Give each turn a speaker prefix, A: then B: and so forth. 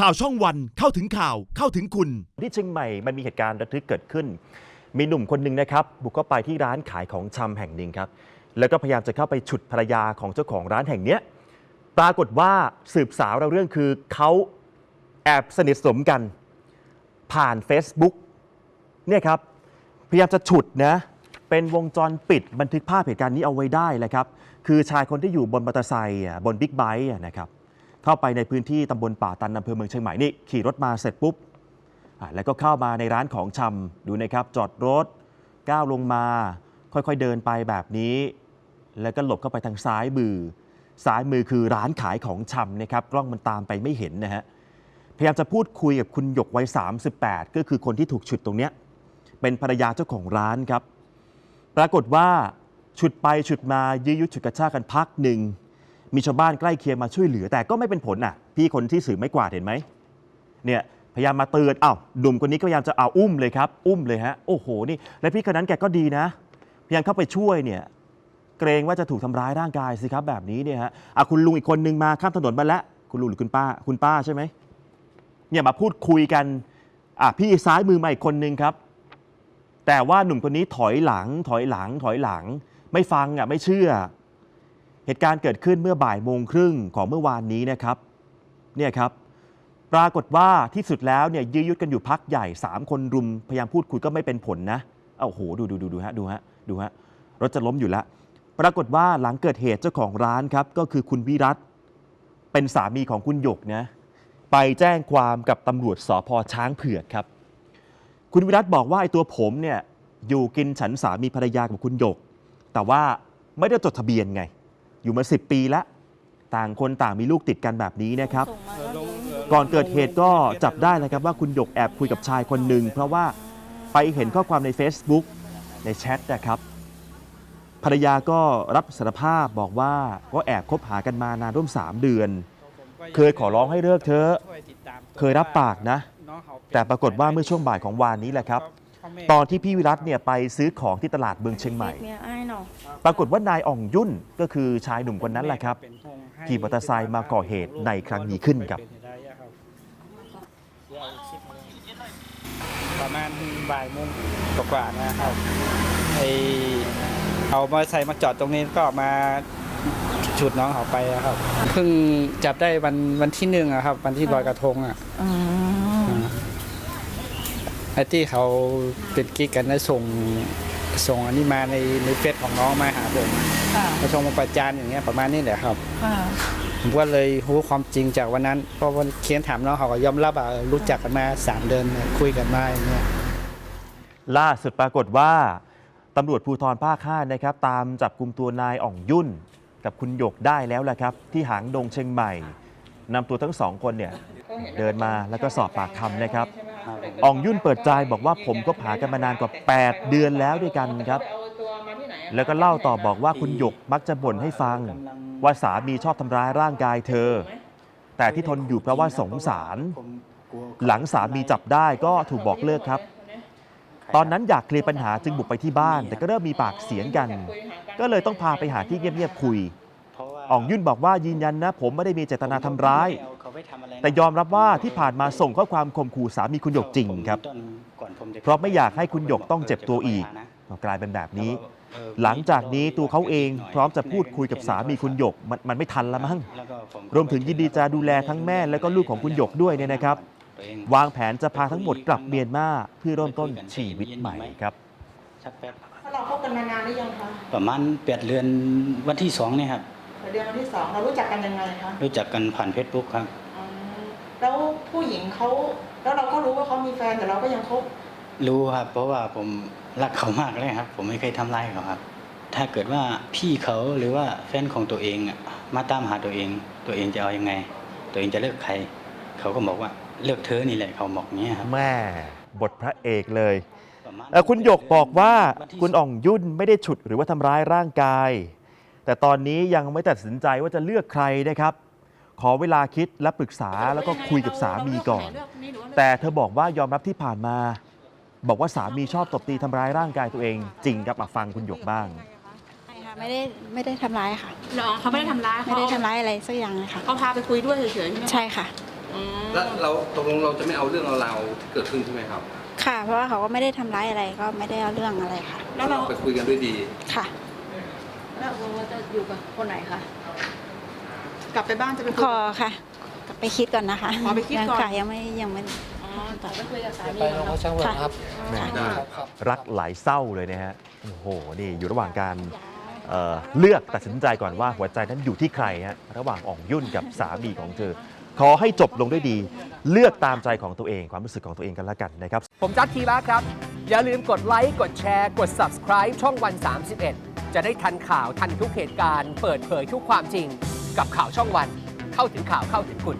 A: ข่าวช่องวันเข้าถึงข่าวเข้าถึงคุณ
B: ที่เชียงใหม่มันมีเหตุการณ์ระทึกเกิดขึ้น มีหนุ่มคนหนึ่งนะครับ บุกเข้าไปที่ร้านขายของชำแห่งหนึ่งครับ แล้วก็พยายามจะเข้าไปฉุดภรรยาของเจ้าของร้านแห่งเนี้ยปรากฏว่าสืบสาวเราเรื่องคือเขาแอบสนิทสนมกัน ผ่าน Facebook เนี่ยครับ พยายามจะฉุดนะเป็นวงจรปิดบันทึกภาพเหตุการณ์นี้เอาไว้ได้เลยครับ คือชายคนที่อยู่บนมอเตอร์ไซค์อะบนบิ๊กไบค์อะนะครับ เข้าไปในพื้นที่ตำบลป่าตันอำเภอเมืองเชียงใหม่นี่ขี่รถมาเสร็จปุ๊บแล้วก็เข้ามาในร้านของชำดูนะครับจอดรถก้าวลงมา ค่อยๆเดินไปแบบนี้ แล้วก็หลบเข้าไปทางซ้ายมือ ซ้ายมือคือร้านขายของชำนะครับกล้องมันตามไปไม่เห็นนะฮะพยายามจะพูดคุยกับคุณหยกวัย 38 ก็คือคนที่ถูกฉุดตรงเนี้ยเป็นภรรยาเจ้าของร้านครับ ปรากฏว่าฉุดไปฉุดมายื้อยุดฉุดกระชากันพักหนึ่ง มีชาวบ้านใกล้เคียงมาช่วยเหลือ แต่ก็ไม่เป็นผลอะ พี่คนที่สื่อไม่กวาดเห็นไหมเนี่ยพยายามมาเตือนอ้าวหนุ่มคนนี้ก็พยายามจะเอาอุ้มเลยครับ อุ้มเลยฮะโอ้โหนี่และพี่คนนั้นแกก็ดีนะ พยายามเข้าไปช่วยเนี่ย เกรงว่าจะถูกทำร้ายร่างกายสิครับแบบนี้เนี่ยฮะอะคุณลุงอีกคนนึงมาข้ามถนนมาแล้วคุณลุงหรือคุณป้า คุณป้าใช่ไหมเนี่ยมาพูดคุยกันอะพี่ซ้ายมือมาอีกคนนึงครับ แต่ว่าหนุ่มคนนี้ถอยหลัง ถอยหลัง ถอยหลัง ไม่ฟังอะไม่เชื่อ เหตุการณ์เกิดขึ้นเมื่อบ่ายโมงครึ่งของเมื่อวานนี้นะครับเนี่ยครับปรากฏว่าที่สุดแล้วเนี่ยยื้อยุดกันอยู่พักใหญ่ 3 คนรุมพยายามพูดคุยก็ไม่เป็นผลนะเอาโหดูดูดูดูฮะดูฮะดูฮะรถจะล้มอยู่แล้วปรากฏว่าหลังเกิดเหตุเจ้าของร้านครับก็คือคุณวิรัตเป็นสามีของคุณหยกนะไปแจ้งความกับตำรวจสพช้างเผือกครับ คุณวิรัตบอกว่าไอ้ตัวผมเนี่ยอยู่กินฉันสามีภรรยากับคุณหยก แต่ว่าไม่ได้จดทะเบียนไง อยู่มา 10 ปีแล้วต่างคนต่างมีลูกติดกันแบบนี้นะครับ ก่อนเกิดเหตุก็จับได้นะครับว่าคุณหยกแอบคุยกับชายคนหนึ่งเพราะว่าไปเห็นข้อความใน Facebook ในแชทนะครับภรรยาก็รับสารภาพบอกว่าก็แอบคบหากันมานานร่วม 3 เดือน เคยขอร้องให้เลิกเธอะเคยรับปากนะ แต่ปรากฏว่าเมื่อช่วงบ่ายของวานนี้แหละครับ ตอนที่พี่วิรัตเนี่ยไปซื้อของที่ตลาดเมืองเชียงใหม่
C: เมียอ้ายเนาะ
B: ปรากฏว่านายอ่องยุ่นก็คือชายหนุ่มคนนั้นแหละครับขี่มอเตอร์ไซค์มาก่อเหตุในครั้งนี้ขึ้นครับ
D: ประมาณบ่ายโมงกว่าๆนะครับไอเอามอเตอร์ไซค์มาจอดตรงนี้ก็มาฉุดน้องเขาไปอะครับเพิ่งจับได้วันวันที่หนึ่งอะครับ วันที่ลอยกระทงอะ
C: อืม
D: ไอ้ที่เขาเป็นกิ๊กกันแล้วส่งส่งอันนี้มาในในเฟซของน้องมาหาผม
C: ค่ะ
D: มาส่งมาประจานอย่างเงี้ยประมาณนี้แหละครับ
C: ค่ะ
D: ผมก็เลยรู้ความจริงจากวันนั้นเพราะวันเคียนถามน้องเขาก็ยอมรับว่ารู้จักกันมาสามเดือนคุยกันมาอย่างเงี้ย
B: ล่าสุดปรากฏว่าตำรวจภูธรภาค5นะครับ ตามจับกลุ่มตัวนายอ่องยุ่น กับคุณหยกได้แล้วแหละครับ ที่หางดงเชียงใหม่นำตัวทั้งสองคนเนี่ยเดินมาแล้วก็สอบปากคำนะครับ อ่องยุ่นเปิดใจบอกว่าผมก็หากันมานานกว่า 8 เดือนแล้วด้วยกันครับ แล้วก็เล่าต่อบอกว่าคุณหยกมักจะบ่นให้ฟัง ว่าสามีชอบทำร้ายร่างกายเธอ แต่ที่ทนอยู่เพราะว่าสงสาร หลังสามีจับได้ก็ถูกบอกเลิกครับ ตอนนั้นอยากเคลียร์ปัญหาจึงบุกไปที่บ้าน แต่ก็เริ่มมีปากเสียงกัน ก็เลยต้องพาไปหาที่เงียบๆคุยอ่องยุ่นบอกว่ายืนยันนะ ผมไม่ได้มีเจตนาทำร้าย แต่ยอมรับว่าที่ผ่านมาส่งข้อความข่มขู่สามีคุณหยกจริงครับ เพราะไม่อยากให้คุณหยกต้องเจ็บตัวอีกกลายเป็นแบบนี้ หลังจากนี้ตัวเขาเองพร้อมจะพูดคุยกับสามีคุณหยกมันมันไม่ทันละมั้งรวมถึงยินดีจะดูแลทั้งแม่และก็ลูกของคุณหยกด้วยเนี่ยนะครับ วางแผนจะพาทั้งหมดกลับเมียนมาเพื่อเริ่มต้นชีวิตใหม่ครับ
E: ชักแป๊บ
F: เราคบกันมานานหรือยังคะ
E: ประมาณแปดเดือนวันที่สองเนี่ยครับ
F: เดือนวันที่สองเรารู้จักกันยังไงคะ
E: รู้จักกันผ่านเฟซบุ๊กครับ
F: อืม แล้วผู้หญิงเขาแล้วเราก็รู้ว่าเขามีแฟนแต่เราก็ยังคบ
E: รู้ครับ เพราะว่าผมรักเขามากเลยครับ ผมไม่เคยทำร้ายเขาครับ ถ้าเกิดว่าพี่เขาหรือว่าแฟนของตัวเองอะมาตามหาตัวเอง ตัวเองจะเอายังไง ตัวเองจะเลิกใคร เขาก็บอกว่าเลิกเธอนี่แหละเขาบอกเงี้ยครับ
B: แม่บทพระเอกเลย
E: ประมาณ
B: เอ่อคุณหยกบอกว่า
E: วันที่
B: คุณอ่องยุ่นไม่ได้ฉุดหรือว่าทำร้ายร่างกาย แต่ตอนนี้ยังไม่ตัดสินใจว่าจะเลือกใครนะครับ ขอเวลาคิดและปรึกษาแล้วก็คุยกับสามีก่อน แต่เธอบอกว่ายอมรับที่ผ่านมา บอกว่าสามีชอบตบตีทำร้ายร่างกายตัวเอง จริงครับมาฟังคุณหยกบ้าง
C: ไม่ค่ะไม่ได้ไม่ได้ทำร้ายค่ะ
G: น้องเขาไม่ได้ทำร้าย
C: ไม่ได้ทำร้ายอะไรสักอย่างเลยค่ะ
G: เขาพาไปคุยด้วยเฉยๆใช่ไหม
C: ใช่ค่ะ
G: อแล้วเราตกลงเราจะไม่เอาเรื่องเอาราวที่เกิดขึ้นใช่ไหมครับ
C: ค่ะ เพราะว่าเขาก็ไม่ได้ทำร้ายอะไรก็ไม่ได้เอาเรื่องอะไรค่ะ
F: แล้วเรา
G: ไปคุยกันด้วยดี
C: ค่ะ
H: แล้วว่าจะอยู่กับคนไหนคะ
F: กลับไปบ้านจะไปคุ
C: ข
F: ย
C: อค่ะ กลับไปคิดก่อนนะคะ
F: อ๋อไปคิดก่อน
C: ยังค่ะยังไม่ยังไม่
H: อ๋อแต่ไปคุยกับสามี
I: ไป
H: เหร
I: โร
H: อง
I: พักช่างเวิร์นครับ
B: แหม่
G: ได้
I: ครับ
B: รักหลายเศร้าเลยนะฮะ โอ้โห นี่อยู่ระหว่างการเอ่อเลือกตัดสินใจก่อนว่าหัวใจนั้นอยู่ที่ใครฮะ ระหว่างอ่องยุ่นกับสามีของเธอ ขอให้จบลงด้วยดี เลือกตามใจของตัวเอง ความรู้สึกของตัวเองกันละกันนะครับ
J: ผมจัดทีละครับ อย่าลืมกดไลค์ กดแชร์ กด subscribe ช่องวัน 31 จะได้ทันข่าวทันทุกเหตุการณ์ เปิดเผยทุกความจริง กับข่าวช่องวัน เข้าถึงข่าวเข้าถึงคุณ